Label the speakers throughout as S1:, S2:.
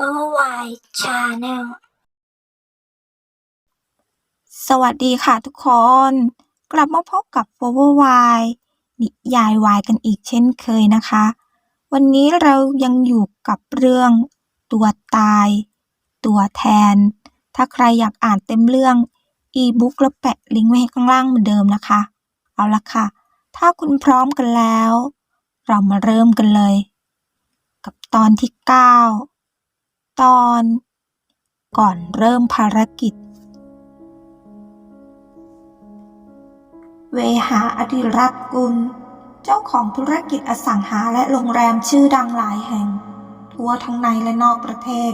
S1: Worldwide Channel
S2: สวัสดีค่ะทุกคน กลับมาพบกับ f o r w a r นิยายวายกันอีกเช่นเคยนะคะ วันนี้เรายังอยู่กับเรื่อง ตัวตาย ตัวแทน ถ้าใครอยากอ่านเต็มเรื่อง e-book แล้วแปะลิงก์ไว้ให้ข้างล่างเหมือนเดิมนะคะ เอาละค่ะ ถ้าคุณพร้อมกันแล้ว เรามาเริ่มกันเลยกับตอนที่ 9 ตอน ก่อนเริ่มภารกิจ เวหาอดิรัตน์กุล เจ้าของธุรกิจอสังหาและโรงแรมชื่อดังหลายแห่ง ทั่วทั้งในและนอกประเทศ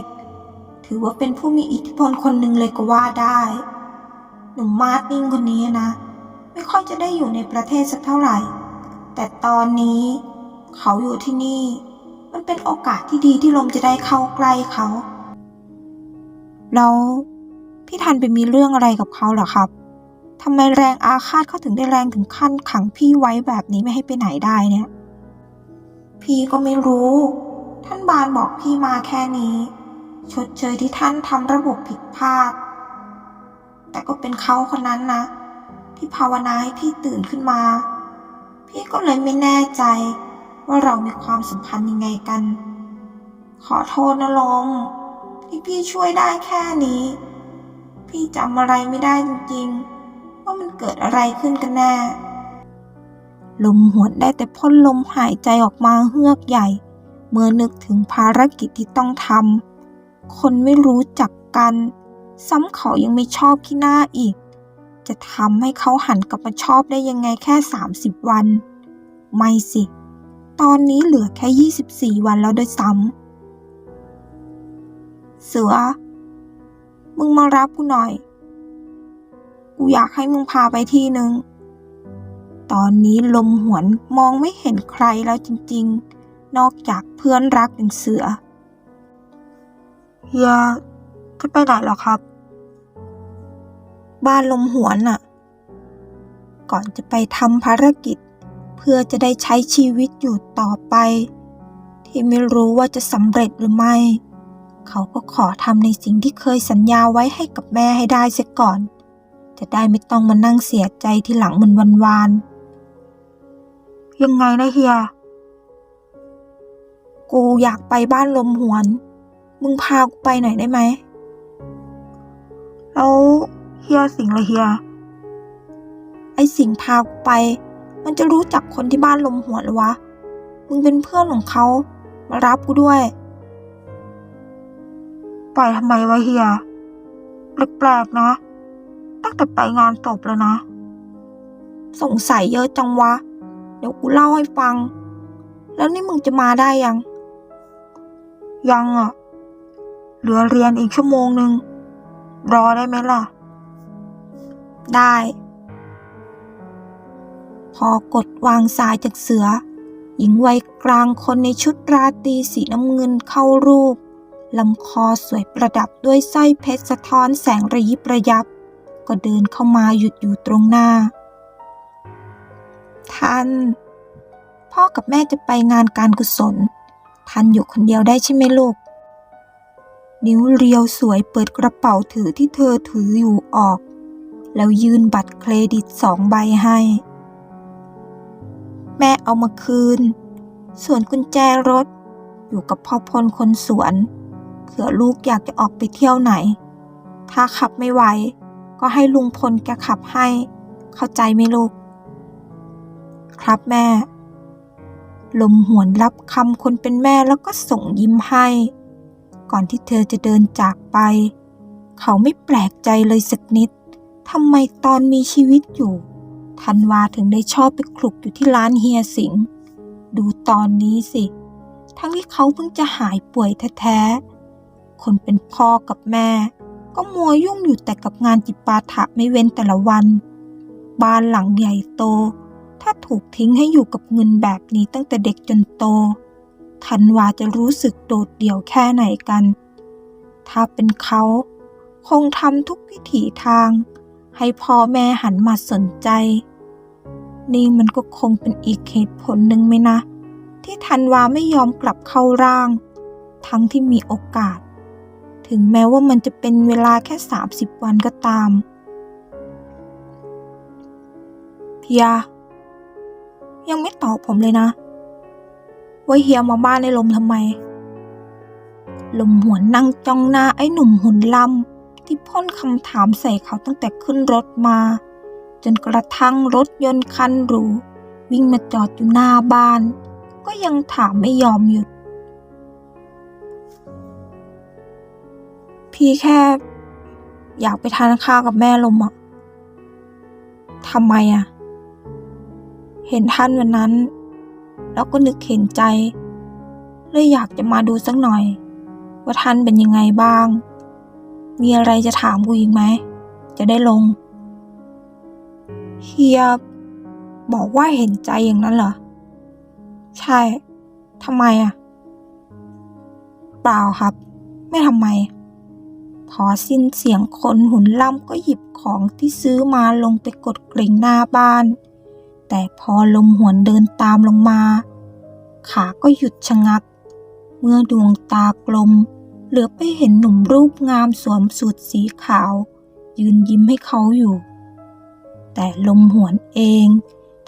S2: ถือว่าเป็นผู้มีอิทธิพลคนหนึ่งเลยก็ว่าได้ หนุ่มมาร์ตินคนนี้นะ ไม่ค่อยจะได้อยู่ในประเทศสักเท่าไหร่ แต่ตอนนี้เขาอยู่ที่นี่ มันเป็นโอกาสที่ดีที่ลมจะได้เข้าใกล้เขา แล้วพี่ทันไปมีเรื่องอะไรกับเขาเหรอครับทำไมแรงอาฆาตเขาถึงได้แรงถึงขั้นขังพี่ไว้แบบนี้ไม่ให้ไปไหนได้เนี่ย พี่ก็ไม่รู้ ท่านบานบอกพี่มาแค่นี้ ชดเชยที่ท่านทำระบบผิดพลาด แต่ก็เป็นเขาคนนั้นนะ ที่ภาวนาให้พี่ตื่นขึ้นมา พี่ก็เลยไม่แน่ใจ ว่าเรามีความสัมพันธ์ยังไงกัน ขอโทษนะลงที่พี่ช่วยได้แค่นี้ พี่จำอะไรไม่ได้จริงๆ ว่ามันเกิดอะไรขึ้นกันแน่ ลมหวนได้แต่พ่นลมหายใจออกมาเฮือกใหญ่ เมื่อนึกถึงภารกิจที่ต้องทำ คนไม่รู้จักกัน ซ้ำเขายังไม่ชอบขี้หน้าอีก จะทำให้เขาหันกลับมาชอบได้ยังไงแค่ 30 วัน ไม่สิ ตอนนี้เหลือแค่ 24 วันแล้วด้วยซ้ำ เสือ มึงมารับกูหน่อย กูอยากให้มึงพาไปที่หนึ่ง ตอนนี้ลมหวนมองไม่เห็นใครแล้วจริง ๆ นอกจากเพื่อนรักอย่างเสือเฮียจะไปไหนหรอครับ บ้านลมหวนน่ะ ก่อนจะไปทำภารกิจ เพื่อจะได้ใช้ชีวิตอยู่ต่อไป ที่ไม่รู้ว่าจะสำเร็จหรือไม่ เขาก็ขอทำในสิ่งที่เคยสัญญาไว้ให้กับแม่ให้ได้เสียก่อน จะได้ไม่ต้องมานั่งเสียใจที่หลังมันวันวาน ยังไงนะเฮีย กูอยากไปบ้านลมหวน มึงพากูไปหน่อยได้ไหมแล้วเฮียสิงห์ละเฮียไอสิงพากูไป มันจะรู้จักคนที่บ้านลมหวนหรอวะ มึงเป็นเพื่อนของเขา มารับกูด้วยปล่อยทำไมวะเฮียแปลกๆนะ ตั้งแต่ไปงานศพแล้วนะ สงสัยเยอะจังวะ เดี๋ยวกูเล่าให้ฟัง แล้วนี่มึงจะมาได้ยัง ยังอะ เหลือเรียนอีกชั่วโมงหนึ่งรอได้ไหมล่ะ ได้ พอกดวางสายจากเสือ หญิงวัยกลางคนในชุดราตรีสีน้ำเงินเข้ารูปลำคอสวยประดับด้วยสร้อยเพชรสะท้อนแสงระยิบระยับ ก็เดินเข้ามาหยุดอยู่ตรงหน้า ท่าน พ่อกับแม่จะไปงานการกุศล ท่านอยู่คนเดียวได้ใช่ไหมลูก นิ้วเรียวสวยเปิดกระเป๋าถือที่เธอถืออยู่ออก แล้วยื่นบัตรเครดิตสองใบให้ แม่เอามาคืน ส่วนกุญแจรถ อยู่กับพ่อพลคนสวน เผื่อลูกอยากจะออกไปเที่ยวไหน ถ้าขับไม่ไหว ก็ให้ลุงพลแกขับให้ เข้าใจไหมลูก ครับแม่ ลมหวนรับคำคนเป็นแม่แล้วก็ส่งยิ้มให้ ก่อนที่เธอจะเดินจากไป เขาไม่แปลกใจเลยสักนิดทำไมตอนมีชีวิตอยู่ ธันวาถึงได้ชอบไปคลุกอยู่ที่ร้านเฮียสิงห์ดูตอนนี้สิ ทั้งที่เขาเพิ่งจะหายป่วยแท้ๆ คนเป็นพ่อกับแม่ ก็มัวยุ่งอยู่แต่กับงานจิปาถะไม่เว้นแต่ละวัน บ้านหลังใหญ่โต ถ้าถูกทิ้งให้อยู่กับเงินแบบนี้ตั้งแต่เด็กจนโต ธันวาจะรู้สึกโดดเดี่ยวแค่ไหนกัน ถ้าเป็นเขา คงทำทุกพิถีทาง ให้พ่อแม่หันมาสนใจ นี่มันก็คงเป็นอีกเหตุผลหนึ่งไหมนะ ที่ธันวาไม่ยอมกลับเข้าร่าง ทั้งที่มีโอกาส ถึงแม้ว่ามันจะเป็นเวลาแค่ 30 วันก็ตามเฮียยังไม่ตอบผมเลยนะ ว่าเฮียมาบ้านในลมทำไม ลมหวนนั่งจ้องหน้าไอ้หนุ่มหุ่นลำ ที่พ่นคำถามใส่เขาตั้งแต่ขึ้นรถมา จนกระทั่งรถยนต์คันหรูวิ่งมาจอดอยู่หน้าบ้าน ก็ยังถามไม่ยอมหยุด พี่แค่ อยากไปทานข้าวกับแม่ลมอะทำไมอะเห็นท่านวันนั้น แล้วก็นึกเห็นใจเลยอยากจะมาดูสักหน่อย ว่าท่านเป็นยังไงบ้าง มีอะไรจะถามกูอีกไหม จะได้ลง เฮีย บอกว่าเห็นใจอย่างนั้นเหรอ ใช่ ทำไมอะ เปล่าครับ ไม่ทำไม พอสิ้นเสียงคนหุ่นล่ำก็หยิบของที่ซื้อมาลงไปกดกริ่งหน้าบ้าน แต่พอลมหวนเดินตามลงมา ขาก็หยุดชะงัก เมื่อดวงตากลม เหลือไปเห็นหนุ่มรูปงามสวมสูทสีขาว ยืนยิ้มให้เขาอยู่ แต่ลมหวนเอง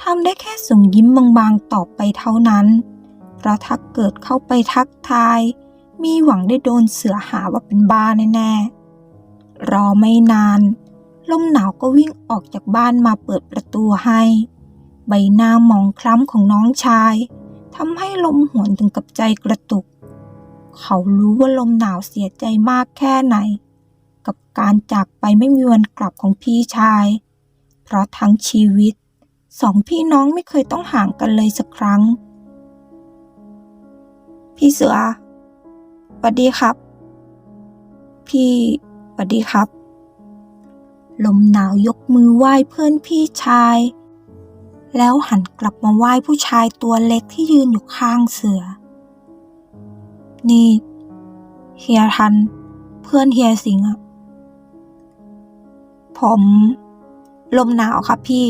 S2: ทำได้แค่ส่งยิ้มบางๆต่อไปเท่านั้น เพราะถ้าเกิดเข้าไปทักทาย มีหวังได้โดนเสือหาว่าเป็นบ้าแน่ๆ รอไม่นาน ลมหนาวก็วิ่งออกจากบ้านมาเปิดประตูให้ ใบหน้าหมองคล้ำของน้องชายทำให้ลมหวนถึงกับใจกระตุก เขารู้ว่าลมหนาวเสียใจมากแค่ไหน กับการจากไปไม่มีวันกลับของพี่ชาย เพราะทั้งชีวิต สองพี่น้องไม่เคยต้องห่างกันเลยสักครั้ง พี่เสือสวัสดีครับ พี่สวัสดีครับ ลมหนาวยกมือไหว้เพื่อนพี่ชาย แล้วหันกลับมาไหว้ผู้ชายตัวเล็กที่ยืนอยู่ข้างเสือ นี่ เฮียทัน เพื่อนเฮียสิงอะผม ลมหนาวครับพี่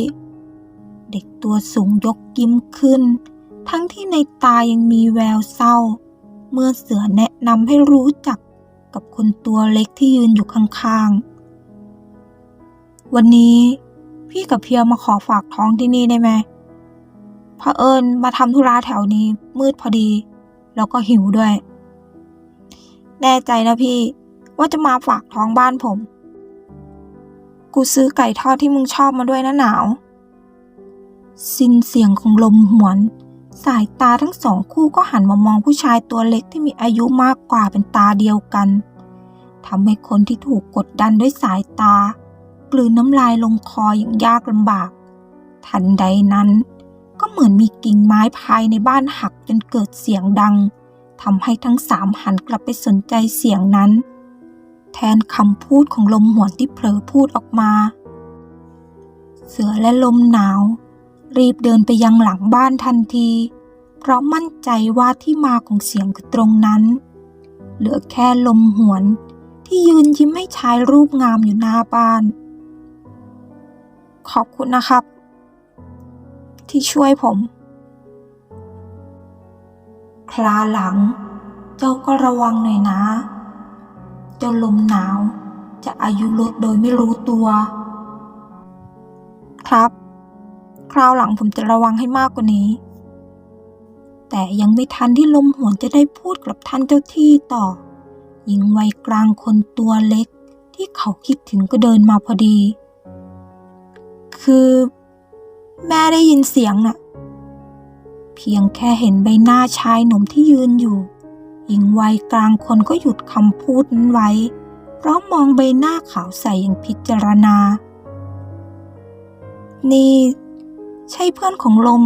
S2: เด็กตัวสูงยกยิ้มขึ้น ทั้งที่ในตายังมีแววเศร้า เมื่อเสือแนะนำให้รู้จักกับคนตัวเล็กที่ยืนอยู่ข้างๆ วันนี้พี่กับเพียมาขอฝากท้องที่นี่ได้ไหมเผอิญมาทำธุระแถวนี้มืดพอดี แล้วก็หิวด้วย แน่ใจนะพี่ ว่าจะมาฝากท้องบ้านผม กูซื้อไก่ทอดที่มึงชอบมาด้วยนะหนาว สิ้นเสียงของลมหวน สายตาทั้งสองคู่ก็หันมามองผู้ชายตัวเล็กที่มีอายุมากกว่าเป็นตาเดียวกันทำให้คนที่ถูกกดดันด้วยสายตา กลืนน้ำลายลงคออย่างยากลำบาก ทันใดนั้น ก็เหมือนมีกิ่งไม้ภายในบ้านหักจนเกิดเสียงดัง ทำให้ทั้งสามหันกลับไปสนใจเสียงนั้น แทนคำพูดของลมหวนที่เผลอพูดออกมา เสือและลมหนาว รีบเดินไปยังหลังบ้านทันที เพราะมั่นใจว่าที่มาของเสียงคือตรงนั้น เหลือแค่ลมหวนที่ยืนยิ้มให้ชายรูปงามอยู่หน้าบ้าน ขอบคุณนะครับ ที่ช่วยผมาหลัง เจ้าก็ระวังหน่อยนะ เจ้าลมหนาว จะอายุลดโดยไม่รู้ตัว ครับ คราวหลังผมจะระวังให้มากกว่านี้ แต่ยังไม่ทันที่ลมหวนจะได้พูดกับท่านเจ้าที่ต่อหญิงวัยกลางคนตัวเล็ก ที่เขาคิดถึงก็เดินมาพอดี คือ แม่ได้ยินเสียงน่ะ เพียงแค่เห็นใบหน้าชายหนุ่มที่ยืนอยู่ หญิงวัยกลางคนก็หยุดคำพูดนั้นไว้ เพราะมองใบหน้าขาวใสอย่างพิจารณา นี่ ใช่เพื่อนของลม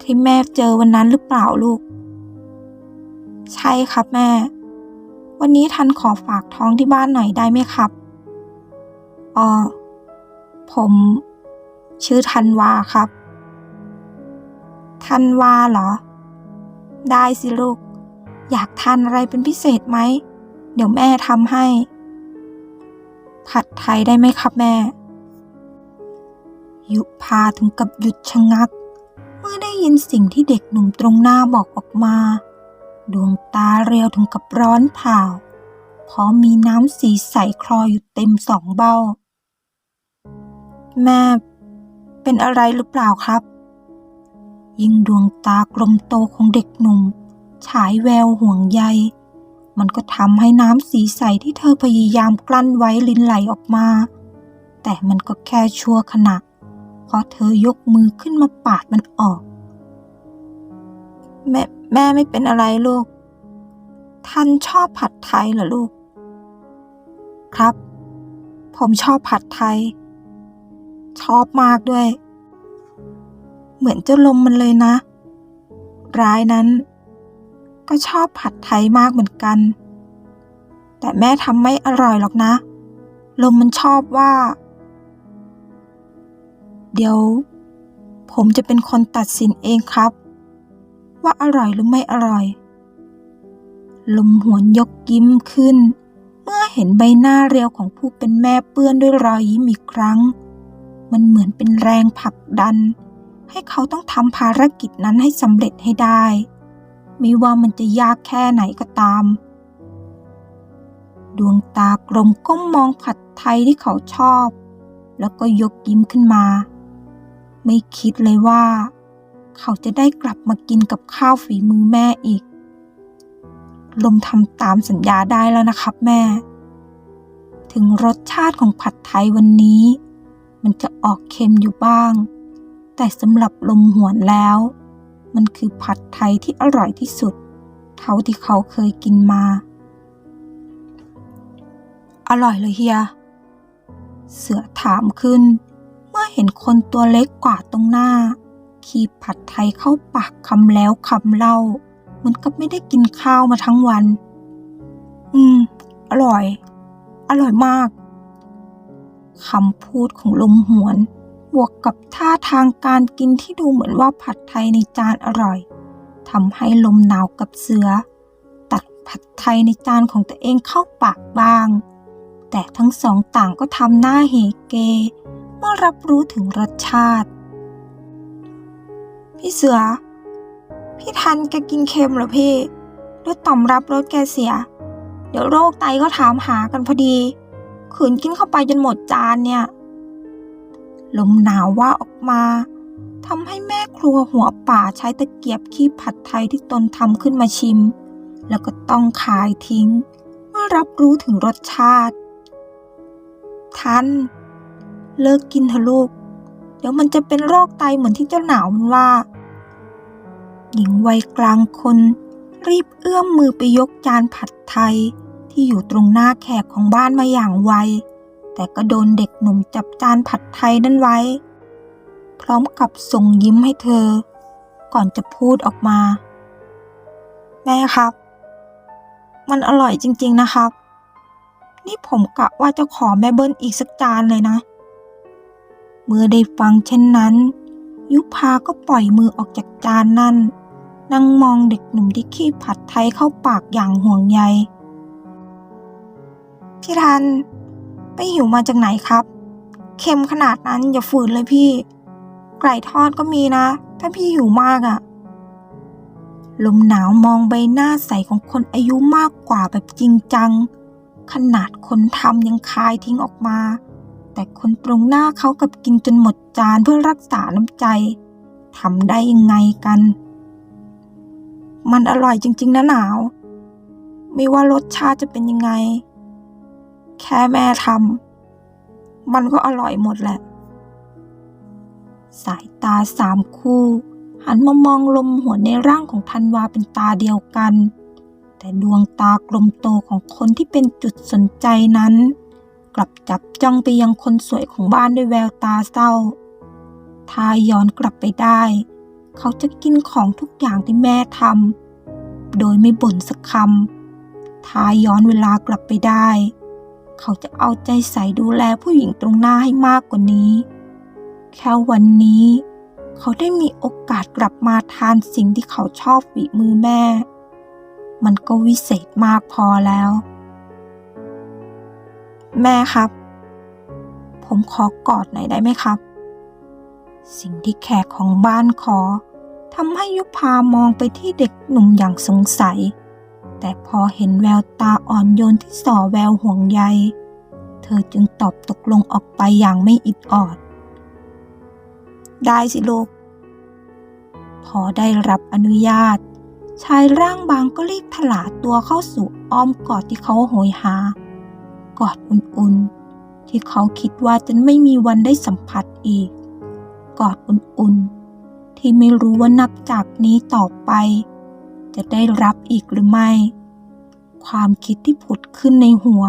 S2: ที่แม่เจอวันนั้นหรือเปล่าลูก ใช่ครับแม่ วันนี้ทันขอฝากท้องที่บ้านหน่อยได้ไหมครับอ๋อผมชื่อธันวาครับ ธันวาเหรอ ได้สิลูก อยากทานอะไรเป็นพิเศษไหม เดี๋ยวแม่ทำให้ ผัดไทยได้ไหมครับแม่ ยุพาถึงกับหยุดชะงัก เมื่อได้ยินสิ่งที่เด็กหนุ่มตรงหน้าบอกออกมา ดวงตาเรียวถึงกับร้อนเผาพพร้อมมีน้ำสีใสคลออยู่เต็มสองเบ้า แม่เป็นอะไรหรือเปล่าครับ ยิ่งดวงตากลมโตของเด็กหนุ่ม ฉายแววห่วงใย มันก็ทำให้น้ำสีใสที่เธอพยายามกลั้นไว้ลินไหลออกมา แต่มันก็แค่ชั่วขณะ เพราะเธอยกมือขึ้นมาปาดมันออก แม่แม่ไม่เป็นอะไรลูก ท่านชอบผัดไทยเหรอลูก ครับ ผมชอบผัดไทย ชอบมากด้วย เหมือนเจ้าลมมันเลยนะ ร้ายนั้น ก็ชอบผัดไทยมากเหมือนกัน แต่แม่ทำไม่อร่อยหรอกนะ ลมมันชอบว่า เดี๋ยว ผมจะเป็นคนตัดสินเองครับ ว่าอร่อยหรือไม่อร่อย ลมหวนยกยิ้มขึ้น เมื่อเห็นใบหน้าเรียวของผู้เป็นแม่เปื้อนด้วยรอยยิ้มอีกครั้ง มันเหมือนเป็นแรงผลักดัน ให้เขาต้องทำภารกิจนั้นให้สำเร็จให้ได้ ไม่ว่ามันจะยากแค่ไหนก็ตาม ดวงตากลมก้มมองผัดไทยที่เขาชอบ แล้วก็ยกยิ้มขึ้นมา ไม่คิดเลยว่า เขาจะได้กลับมากินกับข้าวฝีมือแม่อีก ลมทำตามสัญญาได้แล้วนะครับแม่ ถึงรสชาติของผัดไทยวันนี้ มันจะออกเค็มอยู่บ้าง แต่สำหรับลมหวนแล้ว มันคือผัดไทยที่อร่อยที่สุด เท่าที่เขาเคยกินมา อร่อยเลยเฮีย เสือถามขึ้น เมื่อเห็นคนตัวเล็กกว่าตรงหน้า คีผัดไทยเข้าปากคำแล้วคำเล่า เหมือนกับไม่ได้กินข้าวมาทั้งวัน อืม อร่อย อร่อยมากคำพูดของลมหวน บวกกับท่าทางการกินที่ดูเหมือนว่าผัดไทยในจานอร่อยทำให้ลมหนาวกับเสือ ตัดผัดไทยในจานของตัวเองเข้าปากบ้าง แต่ทั้งสองต่างก็ทำหน้าเหเก เมื่อรับรู้ถึงรสชาติ พี่เสือ พี่ทันแกกินเค็มเหรอพี่หรือต่อมรับรสแกเสีย เดี๋ยวโรคไตก็ถามหากันพอดี ขืนกินเข้าไปจนหมดจานเนี่ย ลมหนาวว่าออกมาทำให้แม่ครัวหัวป่าใช้ตะเกียบคีบผัดไทยที่ตนทำขึ้นมาชิม แล้วก็ต้องขายทิ้ง เมื่อรับรู้ถึงรสชาติทันเลิกกินเถอะลูก เดี๋ยวมันจะเป็นโรคไตเหมือนที่เจ้าหนาวมันว่า หญิงวัยกลางคน รีบเอื้อมมือไปยกจานผัดไทยที่อยู่ตรงหน้าแขกของบ้านมาอย่างไว แต่ก็โดนเด็กหนุ่มจับจานผัดไทยนั่นไว้ พร้อมกับส่งยิ้มให้เธอ ก่อนจะพูดออกมา แม่ครับ มันอร่อยจริง ๆนะครับ นี่ผมกะว่าจะขอแม่เบิ้ลอีกสักจานเลยนะ เมื่อได้ฟังเช่นนั้น ยุพาก็ปล่อยมือออกจากจานนั่นนั่งมองเด็กหนุ่มที่ขี้ผัดไทยเข้าปากอย่างห่วงใยพี่ทัน ไปหิวมาจากไหนครับ เค็มขนาดนั้นอย่าฝืนเลยพี่ ไก่ทอดก็มีนะ ถ้าพี่หิวมากอะ่ะ ลมหนาวมองใบหน้าใสของคนอายุมากกว่าแบบจริงจัง ขนาดคนทำยังคายทิ้งออกมา แต่คนตรงหน้าเขากับกินจนหมดจานเพื่อรักษาน้ำใจทำได้ยังไงกัน มันอร่อยจริง ๆ นะหนาว ไม่ว่ารสชาติจะเป็นยังไง แค่แม่ทำมันก็อร่อยหมดแหละ สายตาสามคู่ หันมามองลมหัวในร่างของธันวาเป็นตาเดียวกัน แต่ดวงตากลมโตของคนที่เป็นจุดสนใจนั้น กลับจับจ้องไปยังคนสวยของบ้านด้วยแววตาเศร้า ถ้าย้อนกลับไปได้ เขาจะกินของทุกอย่างที่แม่ทำโดยไม่บ่นสักคำถ้าย้อนเวลากลับไปได้ เขาจะเอาใจใส่ดูแลผู้หญิงตรงหน้าให้มากกว่านี้ แค่วันนี้ เขาได้มีโอกาสกลับมาทานสิ่งที่เขาชอบฝีมือแม่ มันก็วิเศษมากพอแล้ว แม่ครับ ผมขอกอดหน่อยได้ไหมครับ สิ่งที่แขกของบ้านขอทำให้ยุพามองไปที่เด็กหนุ่มอย่างสงสัย แต่พอเห็นแววตาอ่อนโยนที่ส่อแววห่วงใย เธอจึงตอบตกลงออกไปอย่างไม่อิดออด ได้สิลูก พอได้รับอนุญาต ชายร่างบางก็รีบถลาตัวเข้าสู่อ้อมกอดที่เขาโหยหา กอดอุ่นๆ ที่เขาคิดว่าจะไม่มีวันได้สัมผัสอีก กอดอุ่นๆ ที่ไม่รู้ว่านับจากนี้ต่อไป จะได้รับอีกหรือไม่ ความคิดที่ผุดขึ้นในหัว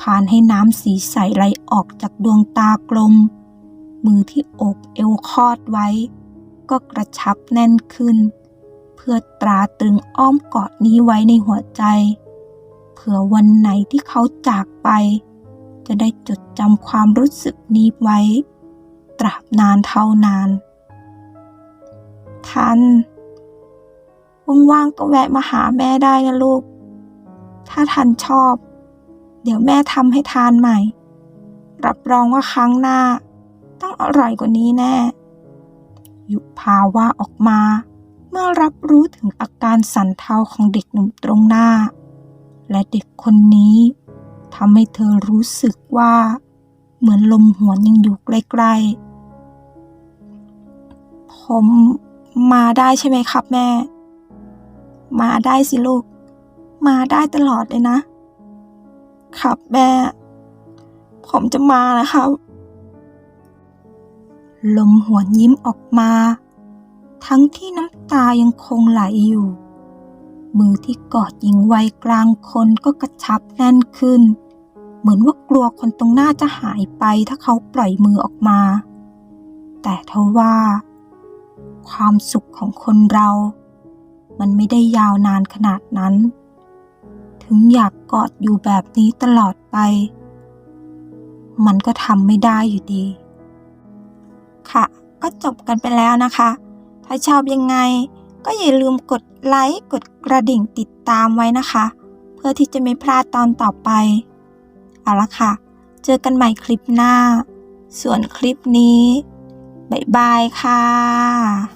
S2: ผ่านให้น้ำสีใสไหลออกจากดวงตากลม มือที่อบเอวคอดไว้ ก็กระชับแน่นขึ้น เพื่อตราตรึงอ้อมกอดนี้ไว้ในหัวใจ เผื่อวันไหนที่เขาจากไป จะได้จดจำความรู้สึกนี้ไว้ ตราบนานเท่านานทัน ว่างๆก็แวะมาหาแม่ได้นะลูก ถ้าทันชอบ เดี๋ยวแม่ทำให้ทานใหม่ รับรองว่าครั้งหน้า ต้องอร่อยกว่านี้แน่ ยุพาว่าออกมา เมื่อรับรู้ถึงอาการสั่นเทาของเด็กหนุ่มตรงหน้า และเด็กคนนี้ทำให้เธอรู้สึกว่า เหมือนลมหวนยังอยู่ใกล้ๆผมมาได้ใช่ไหมครับแม่ มาได้สิลูก มาได้ตลอดเลยนะ ครับแม่ ผมจะมานะครับ ลมหวนยิ้มออกมา ทั้งที่น้ำตายังคงไหลอยู่ มือที่กอดหญิงวัยกลางคนก็กระชับแน่นขึ้น เหมือนว่ากลัวคนตรงหน้าจะหายไปถ้าเขาปล่อยมือออกมา แต่ทว่า ความสุขของคนเรา มันไม่ได้ยาวนานขนาดนั้น ถึงอยากกอดอยู่แบบนี้ตลอดไป มันก็ทำไม่ได้อยู่ดี ค่ะ ก็จบกันไปแล้วนะคะ ถ้าชอบยังไง ก็อย่าลืมกดไลค์ กดกระดิ่งติดตามไว้นะคะ เพื่อที่จะไม่พลาดตอนต่อไป เอาละค่ะ เจอกันใหม่คลิปหน้า ส่วนคลิปนี้ บ๊ายบายค่ะ